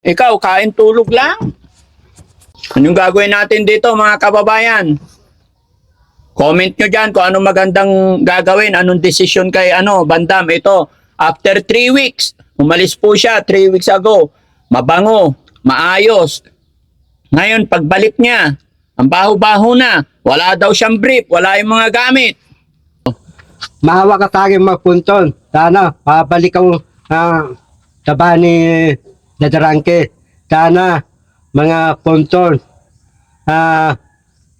Ikaw, kain tulog lang? Anong gagawin natin dito mga kababayan? Comment nyo dyan kung anong magandang gagawin, anong desisyon kay ano, Bandam. Ito, after 3 weeks, umalis po siya 3 weeks ago. Mabango, maayos. Ngayon, pagbalik niya, ang baho-baho na. Wala daw siyang brief, wala yung mga gamit. Maawa ka sa akin mga punton. Sana, pabalik ang uh, taba ni Dadarangke. Sana, mga punton. Ah,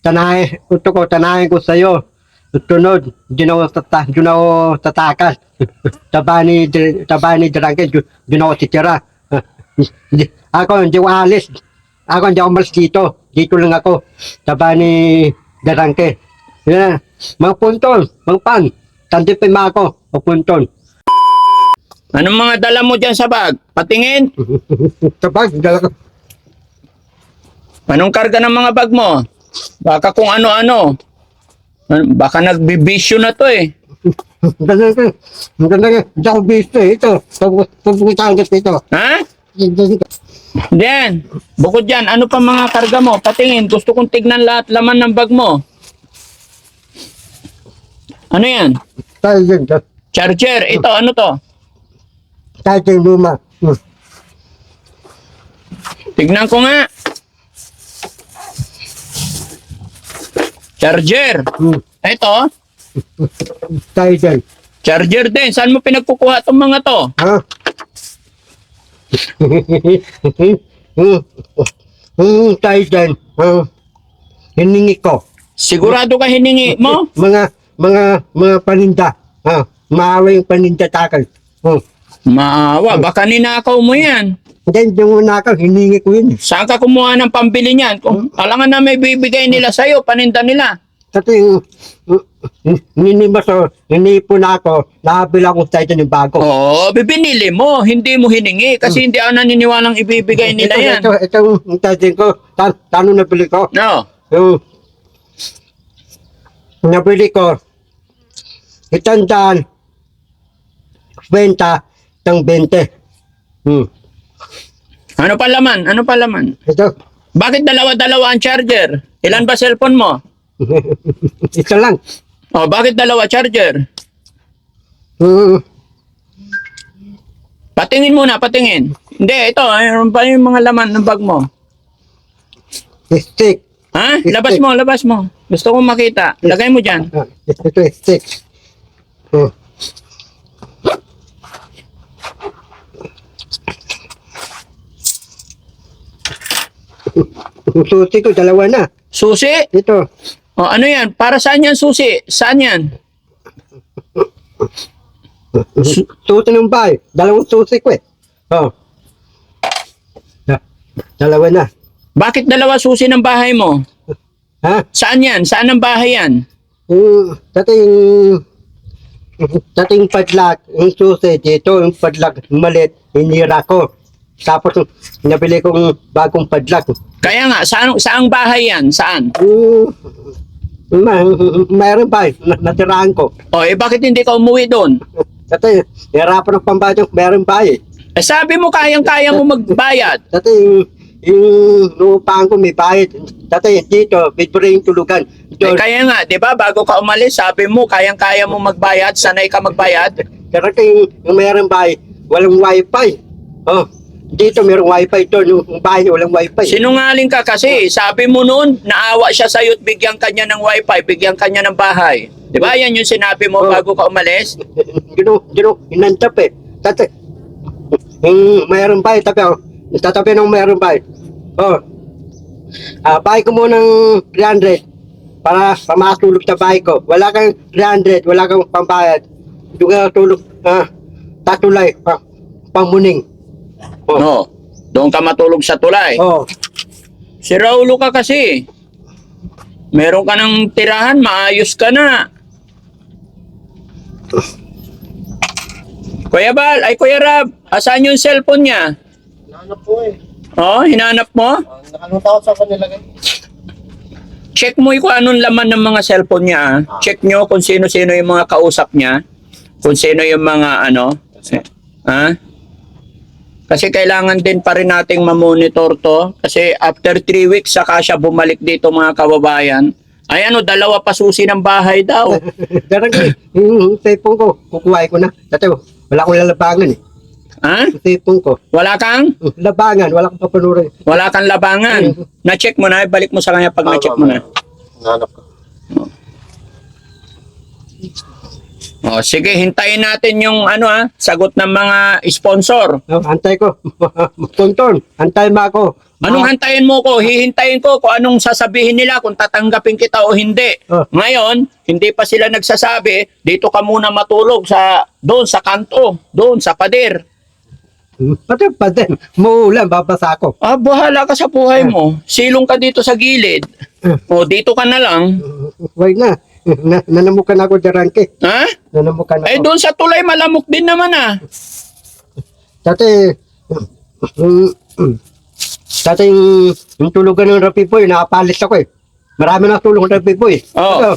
tanahin, ito ko, tanahin ko sa'yo. Tunod, di na ako, tata, na ako tatakas. taba ni, taba ni Dadarangke, di, di na ako titira. Ako, hindi ko alis. Ako, hindi ako malis dito. Dito lang ako. Taba ni Darangke. Yeah. Mga punton, mga pan. Tandipin mo ako, mga punton. Anong mga dala mo dyan sa bag? Patingin. Tabag, dala ko. Anong karga ng mga bag mo? Baka kung ano-ano. An- Baka nagbibisyo na to eh. Ang ganda ko. Ang ganda ko. Hindi ako bisto eh. Ito. Pagpupunta ko dito. Ha? Then, bukod dyan, ano pa mga karga mo? Patingin, gusto kong tignan lahat laman ng bag mo. Ano yan? Din. Charger. Ito, ano to? Din luma. Hmm. Tignan ko nga. Charger. Hmm. Ito, din. charger din. Saan mo pinagkukuha itong mga to? Ha? Hmm. Din. Hmm. Hiningi ko. Sigurado ka hiningi mo? Mga, mga, mga paninda. Ha? Maawa yung paninda takal. Hmm. Maawa, baka ninakaw mo yan. Then, yung una ko, hiningi ko yun. Saan ka kumuha ng pambili niyan? Kung alangan na may bibigay nila sa'yo, paninda nila. Kasi yung ninima so, hinipon ako, nakabila akong tayo ng bago. Oo, bibinili mo, hindi mo hiningi kasi hindi ako naniniwalang ibibigay nila ito, yan. Ito, ito, yung tayo ko, tan tanong nabili ko. No. Yung, nabili ko, itandaan, benta, ng 20. Hmm. Ano pa laman? Ano pa laman? Ito, Bakit dalawa-dalawa ang charger? Ilan ba cellphone mo? ito lang. Oh, bakit dalawa charger? Hmm. Patingin muna, patingin. Hindi, ito, ano pa yung mga laman ng bag mo? Stick. Ha? Labas mo, labas mo. Gusto kong makita. Lagay mo dyan. Ah, ito, stick. Hmm. Susi ko, dalawa na. Susi? Ito. O, ano yan? Para saan yan susi? Saan yan? Susi ng bahay. Dalawang susi ko eh. Oh. Da- dalawa na. Bakit dalawa susi ng bahay mo? Ha? Saan yan? Saan ang bahay yan? Yung dating dating padlak, yung susi dito, yung padlak malit, hinira ko. Tapos nabili kong bagong padlak. Kaya nga, saan, saang bahay yan? Saan? Mm, ma, mayroon ba? Na, natiraan ko. O, eh bakit hindi ka umuwi doon? Dati, hirapan ng pambayad yung mayroon ba eh. Eh sabi mo kayang-kaya mo magbayad. Dati yung, yung lupahan ko may bayad. Dati dito, yung tulugan. Eh, Doon, kaya nga, di ba, bago ka umalis, sabi mo, kayang-kaya mo magbayad, sanay ka magbayad. Kasi yung, yung mayroon bahay, walang wifi. Oh, dito mayroong wifi doon, yung bahay walang wifi. Sinungaling ka kasi, sabi mo noon, naawa siya sa'yo at bigyan kanya ng wifi, bigyan kanya ng bahay. Di ba, yan yung sinabi mo Oh. bago ka umalis? Gino, gino, inantap eh. Dati, yung mayroong bahay, tabi ako. Tatabi ng mayroong bahay. Oh, ah, bahay ko muna ng 300 para pamatulog sa bahay ko. Wala kang 300, wala kang pambayad. Doon ka tulog, ah, tatulay, pa, pamuning. Oh, No. Doon ka matulog sa tulay. oh. Si Raulo ka kasi. Meron ka ng tirahan, maayos ka na. Kuya Bal, ay Kuya Rab, asan yung cellphone niya? Nahanap po eh. Oh, hinanap mo? Ah, Nakalimutan ko sa kanila guys. Check mo kung anong laman ng mga cellphone niya. ah. Check nyo kung sino-sino yung mga kausap niya. Kung sino yung mga ano. Ha? Kasi kailangan din pa rin nating mamonitor to. Kasi after 3 weeks, saka siya bumalik dito mga kababayan. Ay ano, dalawa pa susi ng bahay daw. Darangke, yung cellphone ko, kukuhain ko na. Dati, wala akong lalabangan eh. ha? Yung cellphone ko, Wala kang? labangan, wala akong papanurin. Wala kang labangan. Na-check mo na, balik mo sa kanya pag na-check mo na. Nahanap ko. O, sige, hintayin natin yung ano ah, sagot ng mga sponsor. Oh, antay ko. Punton, antay mo ako. Anong hantayin mo ko? Hihintayin ko kung anong sasabihin nila kung tatanggapin kita o hindi. Oh. Ngayon, hindi pa sila nagsasabi, dito ka muna matulog sa doon sa kanto, doon sa pader. Pati pa din, muulan, babasa ako. Ah, bahala ka sa buhay mo. Silong ka dito sa gilid. O, dito ka na lang. Wait na. Na nanamukan ako darangke. Ha? Nanamukan ako. Eh, doon sa tulay, malamok din naman ah. Dati, dati yung, yung tulugan ng Rapipoy, nakapalis ako eh. Marami na tulong ng Rapipoy. Oo. Pero,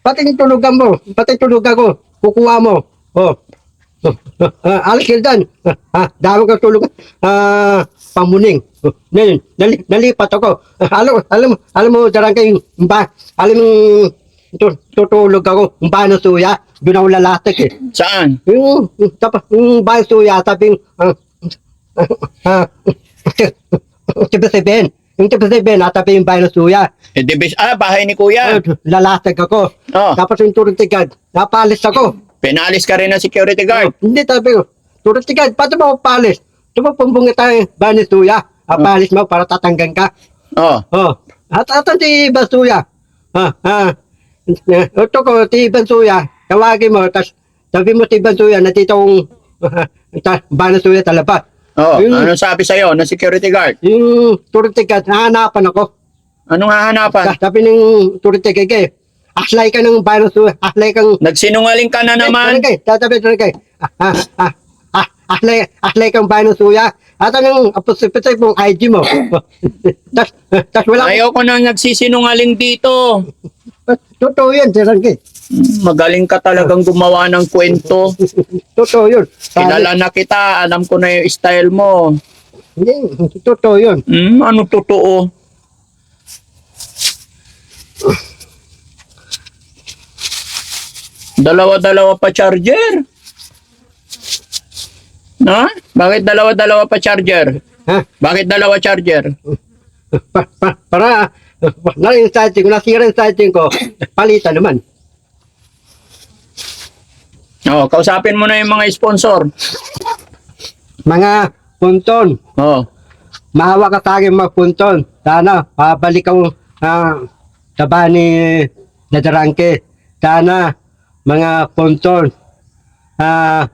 pati yung tulugan mo, pati yung tulugan ko, kukuha mo. Oh. Uh, alis ka dyan. Ah, dami ka tulong. Ah, pamuning. Oh, Ngayon, nali, nalipat ako. Ah, alam, alam, alam mo, darang kayong ba, alam mo, tutulog ako, yung bahay ng suya, doon ako lalatik eh. Saan? Yung, tapa, yung bahay suya, sabi yung, ah, ah, tiba sabihin, yung tiba sabihin, natabi yung bahay ng suya. Eh, di bis- ah, bahay ni kuya. Ah, Lalatag ako. Oh, Tapos yung turuntigad, napalis ako. pinalis ka rin ng security guard. Hindi sabi ko, turuntigad, paano mo palis? Tumapumbungi tayo yung bahay ng suya. Apalis mo para tatanggan ka. Oh, Oh, at atan si Basuya. Ah, ah. Ito ko, si Basuya, tawagin mo, tas sabi mo si Basuya, nandito kong ta, Banasuya talaba. oh, Yung- ano sabi sa'yo ng security guard? Yung turitikat, hahanapan ako. Anong hahanapan? Sabi ng turitikat kay, aslay ka ng Banasuya, aslay kang... Nagsinungaling ka na naman. Kay, tatabi kay, ah, ah, ah, ah, aslay, aslay kang Banasuya. At anong aposipitay mong IG mo? tas, tas wala Ayaw ko nang nagsisinungaling dito. Totoo yan, Sir Rangke. Magaling ka talagang gumawa ng kwento. Totoo yun. Kilala na kita, alam ko na yung style mo. Hindi, totoo yun. Hmm, ano totoo? Dalawa-dalawa pa charger. Na? Bakit dalawa-dalawa pa charger? Ha? Bakit dalawa charger? Pa, pa, para, na yung sighting ko, nasira yung sighting ko, palitan naman. Oh, kausapin mo na yung mga sponsor. Mga punton, Oh. maawa ka sa akin mga punton. Sana, pabalik ako uh, taba ni Dadarangke. Sana, mga punton, ah,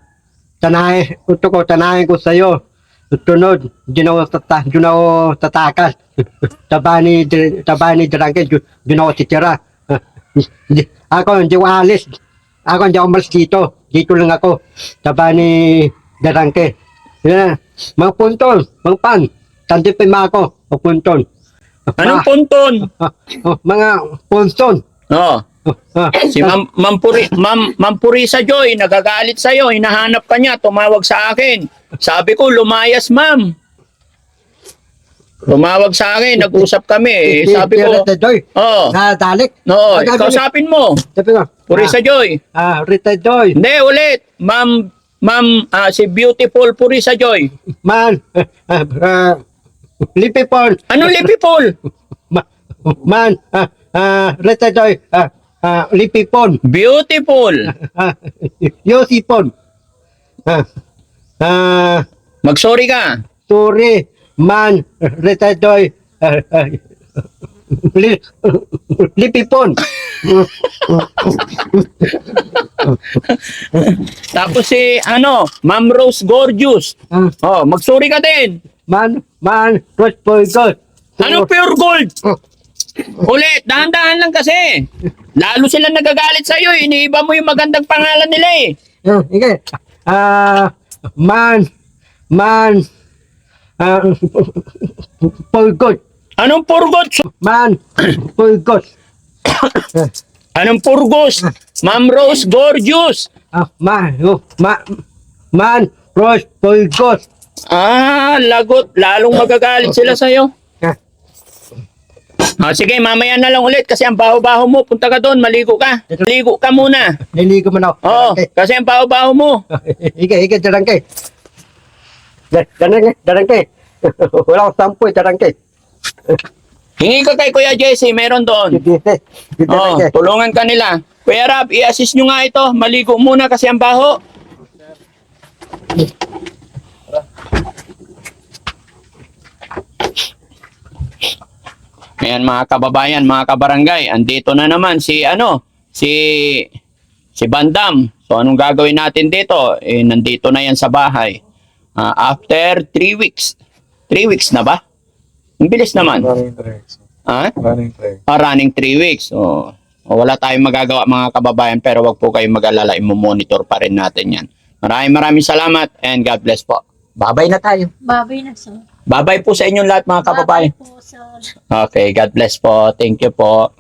tanahin, ito ko, tanahin ko sa'yo. Tunod, ako, tata, ako tatakas. taba ni, taba ni Darangke, di di na ako titira. Ako, hindi ko alis. Ako, hindi ako malis dito. Dito lang ako. Taba ni Darangke. Yeah. Mga punton, mga pan, tandipin mo ako, mga punton. Anong Mga- punton? Oh, mga punton. Oh. Si Ma'am Mampuri, Ma'am Mampurisa Joy, nagagalit sa iyo, hinahanap ka niya, tumawag sa akin. Sabi ko, lumayas, Ma'am. Tumawag sa akin, nag-usap kami. Eh, sabi ko, Joy, oh, nadalik. sabi kausapin mo. Sabi ko, Purisa Joy. ah, ah, Rita Joy, Hindi, ulit. Ma'am, Ma'am, ah, si Beautiful Purisa Joy. man, ah, ah, lipipon, Anong lipipol? ma, man, ah, ah, Rita Joy, ah, ah, lipipon, Beautiful. yosipon, ah, ah, Magsorry ka. sorry, man, Rita Joy, ah, li, lipipon, Tapos si, ano, Ma'am Rose Gorgeous. ah, Oh, magsorry ka din. man, man, Rose Poigot, Anong pure gold? Ulit, dahan-dahan lang kasi. Lalo sila nagagalit sa'yo, eh. iniiba mo yung magandang pangalan nila eh. Ah, okay. Ah, man, man, ah, Poigot, Anong purgot? man, Poigot, Anong purgos? Ma'am Rose Gorgeous. ah, man, oh, ma, man, Rose Poigot, Ah, lagot. Lalong magagalit sila sa'yo. Ah, sige, mamaya na lang ulit kasi ang baho-baho mo. Punta ka doon, maligo ka. Maligo ka muna. niligo mo na ako. Oo, Darangke. kasi ang baho-baho mo. Ika, ika, darangke. Da- Darangke, darangke. Wala akong sampo eh, darangke. Hingi ka kay Kuya Jesse, meron doon. Oh, darangke. tulungan ka nila. Kuya Rab, i-assist nyo nga ito. Maligo muna kasi ang baho. Ayan mga kababayan, mga kabarangay, andito na naman si ano, si si Bandam. So anong gagawin natin dito? Eh nandito na yan sa bahay. Ah, after 3 weeks. 3 weeks na ba? Ang bilis naman. Running tracks. Ha? Running track. Ah, running 3 weeks. So, wala tayong magagawa mga kababayan pero wag po kayong mag-alala. I-monitor pa rin natin yan. Maraming maraming salamat and God bless po. Babay na tayo. Babay na sa. Babay po sa inyong lahat mga kababayan. Okay, God bless po. Thank you po.